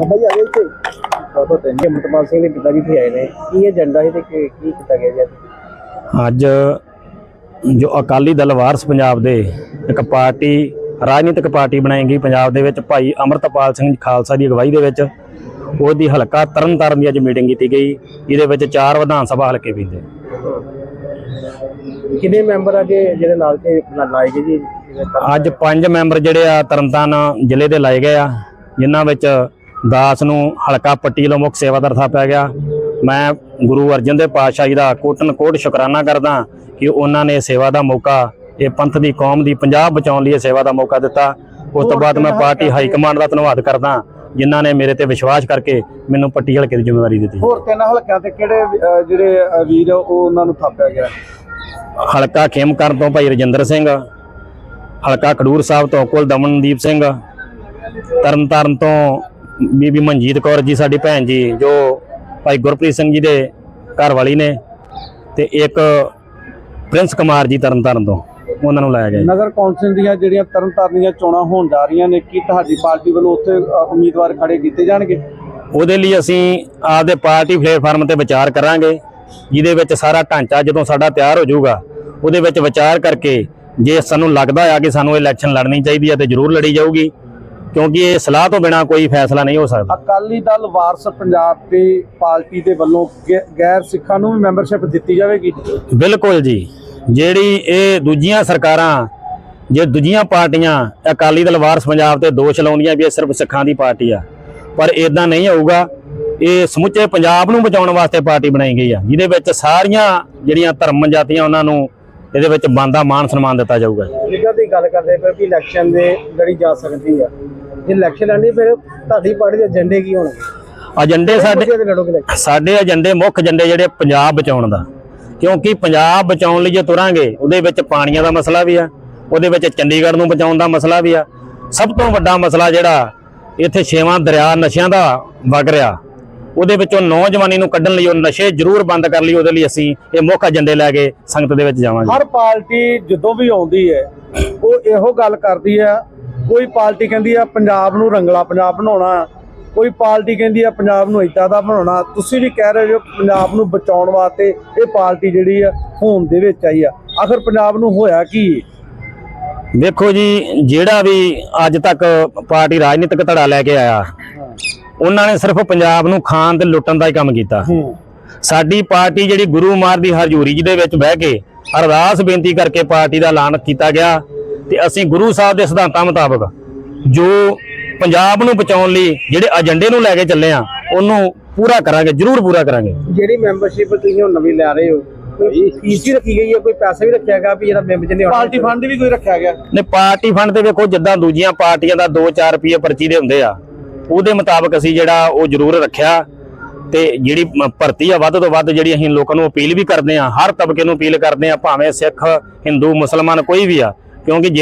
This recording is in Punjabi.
ਬਾਬਾ ਜੀ ਆਏ ਇੱਥੇ? ਬਾਬਾ ਤੈਨੂੰ ਅਮਰਪਾਲ ਸਿੰਘ ਦੇ ਪਿਤਾ ਜੀ ਵੀ ਆਏ ਨੇ। ਕੀ ਏਜੰਡਾ ਹੈ ਤੇ ਕੀ ਕੀ ਕੀਤਾ ਗਿਆ ਜੀ ਅੱਜ? ਜੋ ਅਕਾਲੀ ਦਲ ਵਾਰਸ ਪੰਜਾਬ ਦੇ ਇੱਕ ਪਾਰਟੀ ਰਾਜਨੀਤਿਕ ਪਾਰਟੀ ਬਣਾਈ ਗਈ ਪੰਜਾਬ ਦੇ ਵਿੱਚ ਭਾਈ ਅਮਰਤਪਾਲ ਸਿੰਘ ਖਾਲਸਾ ਦੀ ਅਗਵਾਈ ਦੇ ਵਿੱਚ। ਉਹਦੀ ਹਲਕਾ ਤਰਨਤਾਰਨ ਦੀ ਅੱਜ ਮੀਟਿੰਗ ਕੀਤੀ ਗਈ। ਇਹਦੇ ਵਿੱਚ ਚਾਰ ਵਿਧਾਨ ਸਭਾ ਹਲਕੇ ਵੀ ਦੇ ਕਿੰਨੇ ਮੈਂਬਰ ਅਜੇ ਜਿਹੜੇ ਨਾਲ ਤੇ ਲਾਏ ਗਏ ਜੀ? ਅੱਜ ਪੰਜ ਮੈਂਬਰ ਜਿਹੜੇ ਆ ਤਰਨਤਾਰਨ ਜ਼ਿਲ੍ਹੇ ਦੇ ਲਾਏ ਗਏ ਆ ਜਿਨ੍ਹਾਂ ਵਿੱਚ ਦਾਸ ਨੂੰ ਹਲਕਾ ਪੱਟੀ ਵੱਲੋਂ ਮੁੱਖ ਸੇਵਾਦਾਰ ਥਾਪਿਆ ਗਿਆ। ਮੈਂ ਗੁਰੂ ਅਰਜਨ ਦੇਵ ਪਾਤਸ਼ਾਹ ਜੀ ਦਾ ਕੋਟਨ ਕੋਟ ਸ਼ੁਕਰਾਨਾ ਕਰਦਾ ਕਿ ਉਹਨਾਂ ਨੇ ਸੇਵਾ ਦਾ ਮੌਕਾ ਇਹ ਪੰਥ ਦੀ ਕੌਮ ਦੀ ਪੰਜਾਬ ਬਚਾਉਣ ਲਈ ਸੇਵਾ ਦਾ ਮੌਕਾ ਦਿੱਤਾ। ਉਸ ਤੋਂ ਬਾਅਦ ਮੈਂ ਪਾਰਟੀ ਹਾਈ ਕਮਾਂਡ ਦਾ ਧੰਨਵਾਦ ਕਰਦਾ ਜਿਨ੍ਹਾਂ ਨੇ ਮੇਰੇ ਤੇ ਵਿਸ਼ਵਾਸ ਕਰਕੇ ਮੈਨੂੰ ਪੱਟੀ ਹਲਕੇ ਦੀ ਜ਼ਿੰਮੇਵਾਰੀ ਦਿੱਤੀ। ਹੋਰ ਤਿੰਨ ਹਲਕਿਆਂ ਤੇ ਕਿਹੜੇ ਜਿਹੜੇ ਵੀਰ ਉਹ ਉਹਨਾਂ ਨੂੰ ਥਾਪਿਆ ਗਿਆ? ਹਲਕਾ ਖੇਮਕਰਨ ਤੋਂ ਭਾਈ ਰਜਿੰਦਰ ਸਿੰਘ ਹਲਕਾ ਖਡੂਰ ਸਾਹਿਬ ਤੋਂ ਕੁਲ ਦਮਨਦੀਪ ਸਿੰਘ ਤਰਨਤਾਰਨ ਤੋਂ ਬੀਬੀ ਮਨਜੀਤ ਕੌਰ ਜੀ ਸਾਡੀ ਭੈਣ ਜੀ ਜੋ ਭਾਈ ਗੁਰਪ੍ਰੀਤ ਸਿੰਘ ਜੀ ਦੇ ਘਰ ਵਾਲੀ ਨੇ ਤੇ ਇੱਕ ਪ੍ਰਿੰਸ ਕੁਮਾਰ ਜੀ ਤਰਨਤਾਰਨ ਤੋਂ ਉਹਨਾਂ ਨੂੰ ਲਾਇਆ ਗਿਆ। ਨਗਰ ਕੌਂਸਲ ਦੀਆਂ ਜਿਹੜੀਆਂ ਤਰਨਤਾਰਨ ਦੀਆਂ ਚੋਣਾਂ ਹੋਣ ਜਾ ਰਹੀਆਂ ਨੇ ਕੀ ਤੁਹਾਡੀ ਪਾਰਟੀ ਵੱਲੋਂ ਉੱਥੇ ਉਮੀਦਵਾਰ ਖੜੇ ਕੀਤੇ ਜਾਣਗੇ ਉਹਦੇ ਲਈ ਅਸੀਂ ਆਪਦੇ ਪਾਰਟੀ ਪਲੇਟਫਾਰਮ ਤੇ ਵਿਚਾਰ ਕਰਾਂਗੇ ਜਿਹਦੇ ਵਿੱਚ ਸਾਰਾ ਢਾਂਚਾ ਜਦੋਂ ਸਾਡਾ ਤਿਆਰ ਹੋ ਜਾਊਗਾ ਉਹਦੇ ਵਿੱਚ ਵਿਚਾਰ ਕਰਕੇ ਜੇ ਸਾਨੂੰ ਲੱਗਦਾ ਆ ਕਿ ਸਾਨੂੰ ਇਲੈਕਸ਼ਨ ਲੜਨੀ ਚਾਹੀਦੀ ਹੈ ਤੇ ਜ਼ਰੂਰ ਲੜੀ ਜਾਊਗੀ ਕਿਉਂਕਿ ਇਹ ਸਲਾਹ ਤੋਂ ਬਿਨਾ ਕੋਈ ਫੈਸਲਾ ਨਹੀਂ ਹੋ ਸਕਦਾ। ਅਕਾਲੀ ਦਲ ਵਾਰਸ ਪੰਜਾਬ ਦੇ ਪਾਰਟੀ ਦੇ ਵੱਲੋਂ ਗੈਰ ਸਿੱਖਾਂ ਨੂੰ ਵੀ ਮੈਂਬਰਸ਼ਿਪ ਦਿੱਤੀ ਜਾਵੇਗੀ? ਬਿਲਕੁਲ ਜੀ। ਜਿਹੜੀ ਇਹ ਦੂਜੀਆਂ ਸਰਕਾਰਾਂ ਜੇ ਦੂਜੀਆਂ ਪਾਰਟੀਆਂ ਅਕਾਲੀ ਦਲ ਵਾਰਸ ਪੰਜਾਬ ਤੇ ਦੋਸ਼ ਲਾਉਂਦੀਆਂ ਵੀ ਇਹ ਸਿਰਫ ਸਿੱਖਾਂ ਦੀ ਪਾਰਟੀ ਆ ਪਰ ਇਦਾਂ ਨਹੀਂ ਹੋਊਗਾ। ਇਹ ਸਮੁੱਚੇ ਪੰਜਾਬ ਨੂੰ ਬਚਾਉਣ ਵਾਸਤੇ ਪਾਰਟੀ ਬਣਾਈ ਗਈ ਆ ਜਿਹਦੇ ਵਿੱਚ ਸਾਰੀਆਂ ਜਿਹੜੀਆਂ ਧਰਮ ਜਾਤੀਆਂ ਉਹਨਾਂ ਨੂੰ ਇਹਦੇ ਵਿੱਚ ਬੰਦਾ ਮਾਨ ਸਨਮਾਨ ਦਿੱਤਾ ਜਾਊਗਾ। ਜਿੱਦਾਂ ਦੀ ਗੱਲ ਕਰਦੇ ਪਏ ਕਿ ਇਲੈਕਸ਼ਨ ਦੇ ਲੜੀ ਜਾ ਸਕਦੀ ਆ। ਜੇ ਇਲੈਕਸ਼ਨ ਲੜਨੀ ਫਿਰ ਤੁਹਾਡੀ ਪਾਰਟੀ ਦੇ ਏਜੰਡੇ ਕੀ ਹੋਣਗੇ? ਏਜੰਡੇ ਸਾਡੇ? ਸਾਡੇ ਏਜੰਡੇ ਮੁੱਖ ਏਜੰਡੇ ਜਿਹੜੇ ਪੰਜਾਬ ਬਚਾਉਣ ਦਾ। ਕਿਉਂਕਿ ਪੰਜਾਬ ਬਚਾਉਣ ਲਈ ਜੇ ਤੁਰਾਂਗੇ ਉਹਦੇ ਵਿੱਚ ਪਾਣੀਆਂ ਦਾ ਮਸਲਾ ਵੀ ਆ ਉਹਦੇ ਵਿੱਚ ਚੰਡੀਗੜ੍ਹ ਨੂੰ ਬਚਾਉਣ ਦਾ ਮਸਲਾ ਵੀ ਆ। ਸਭ ਤੋਂ ਵੱਡਾ ਮਸਲਾ ਜਿਹੜਾ ਇੱਥੇ ਛੇਵਾਂ ਦਰਿਆ ਨਸ਼ਿਆਂ ਦਾ ਵਗ ਰਿਹਾ ਉਹਦੇ ਵਿੱਚੋਂ ਨੌਜਵਾਨੀ ਨੂੰ ਕੱਢਣ ਲਈ ਉਹ ਨਸ਼ੇ ਜ਼ਰੂਰ ਬੰਦ ਕਰ ਲਈ ਉਹਦੇ ਲਈ ਅਸੀਂ ਇਹ ਮੁੱਖ ਏਜੰਡੇ ਲੈ ਕੇ ਸੰਗਤ ਦੇ ਵਿੱਚ ਜਾਵਾਂਗੇ। ਹਰ ਪਾਰਟੀ ਜਦੋਂ ਵੀ ਆਉਂਦੀ ਹੈ ਉਹ ਇਹੋ ਗੱਲ ਕਰਦੀ ਹੈ ਕੋਈ ਪਾਰਟੀ ਕਹਿੰਦੀ ਆ ਪੰਜਾਬ ਨੂੰ ਰੰਗਲਾ ਪੰਜਾਬ ਬਣਾਉਣਾ ਕੋਈ ਪਾਰਟੀ ਕਹਿੰਦੀ ਆ ਪੰਜਾਬ ਨੂੰ ਏਦਾਂ ਦਾ ਬਣਾਉਣਾ ਤੁਸੀਂ ਵੀ ਕਹਿ ਰਹੇ ਹੋ ਪੰਜਾਬ ਨੂੰ ਬਚਾਉਣ ਵਾਸਤੇ ਇਹ ਪਾਰਟੀ ਜਿਹੜੀ ਆ ਹੋਂਦ ਦੇ ਵਿੱਚ ਆਈ ਆ। ਆਖਰ ਪੰਜਾਬ ਨੂੰ ਹੋਇਆ ਕੀ ਵੇਖੋ ਜੀ ਜਿਹੜਾ ਵੀ ਅੱਜ ਤੱਕ ਪਾਰਟੀ ਰਾਜਨੀਤਿਕ ਧੜਾ ਲੈ ਕੇ ਆਇਆ ਉਹਨਾਂ ਨੇ ਸਿਰਫ ਪੰਜਾਬ ਨੂੰ ਖਾਣ ਤੇ ਲੁੱਟਣ ਦਾ ਹੀ ਕੰਮ ਕੀਤਾ। ਸਾਡੀ ਪਾਰਟੀ ਜਿਹੜੀ ਗੁਰੂ ਮਾਰ ਦੀ ਹਰਜੂਰੀ ਜੀ ਦੇ ਵਿੱਚ ਬਹਿ ਕੇ ਅਰਦਾਸ ਬੇਨਤੀ ਕਰਕੇ ਪਾਰਟੀ ਦਾ ਐਲਾਨ ਕੀਤਾ ਗਿਆ ਤੇ ਅਸੀਂ ਗੁਰੂ ਸਾਹਿਬ ਦੇ ਸਿਧਾਂਤਾਂ ਮੁਤਾਬਕ ਜੋ ਪੰਜਾਬ ਨੂੰ ਬਚਾਉਣ ਲਈ ਜਿਹੜੇ ਏਜੰਡੇ ਨੂੰ ਲੈ ਕੇ ਚੱਲੇ ਆ ਉਹਨੂੰ ਪੂਰਾ ਕਰਾਂਗੇ ਜ਼ਰੂਰ ਪੂਰਾ ਕਰਾਂਗੇ। ਜਿਹੜੀ ਮੈਂਬਰਸ਼ਿਪ ਤੁਸੀਂ ਹੁਣ ਨਵੀਂ ਲੈ ਰਹੇ ਹੋ ਫੀਸ ਵੀ ਰੱਖੀ ਗਈ ਹੈ ਕੋਈ ਪੈਸਾ ਵੀ ਰੱਖਿਆ ਗਿਆ ਵੀ ਜਿਹੜਾ ਮੈਂਬਰ ਜਿਹਨੇ ਪਾਰਟੀ ਫੰਡ ਵੀ ਕੋਈ ਰੱਖਿਆ ਗਿਆ? ਨੇ ਪਾਰਟੀ ਫੰਡ ਤੇ ਵੇਖੋ ਜਿੱਦਾਂ ਦੂਜੀਆਂ ਪਾਰਟੀਆਂ ਦਾ 2-4 ਰੁਪਏ ਪਰਚੀ ਦੇ ਹੁੰਦੇ ਆ ਉਹਦੇ ਮੁਤਾਬਕ ਅਸੀਂ ਜਿਹੜਾ ਉਹ ਜ਼ਰੂਰ ਰੱਖਿਆ ਤੇ ਜਿਹੜੀ ਭਰਤੀ ਆ ਵੱਧ ਤੋਂ ਵੱਧ ਜਿਹੜੀ ਅਸੀਂ ਲੋਕਾਂ ਨੂੰ ਅਪੀਲ ਵੀ ਕਰਦੇ ਆ ਹਰ ਤਬਕੇ ਨੂੰ ਅਪੀਲ ਕਰਦੇ ਆ ਭਾਵੇਂ ਸਿੱਖ ਹਿੰਦੂ ਮੁਸਲਮਾਨ ਕੋਈ ਵੀ ਆ ਕਿਉਂਕਿ ਜੇ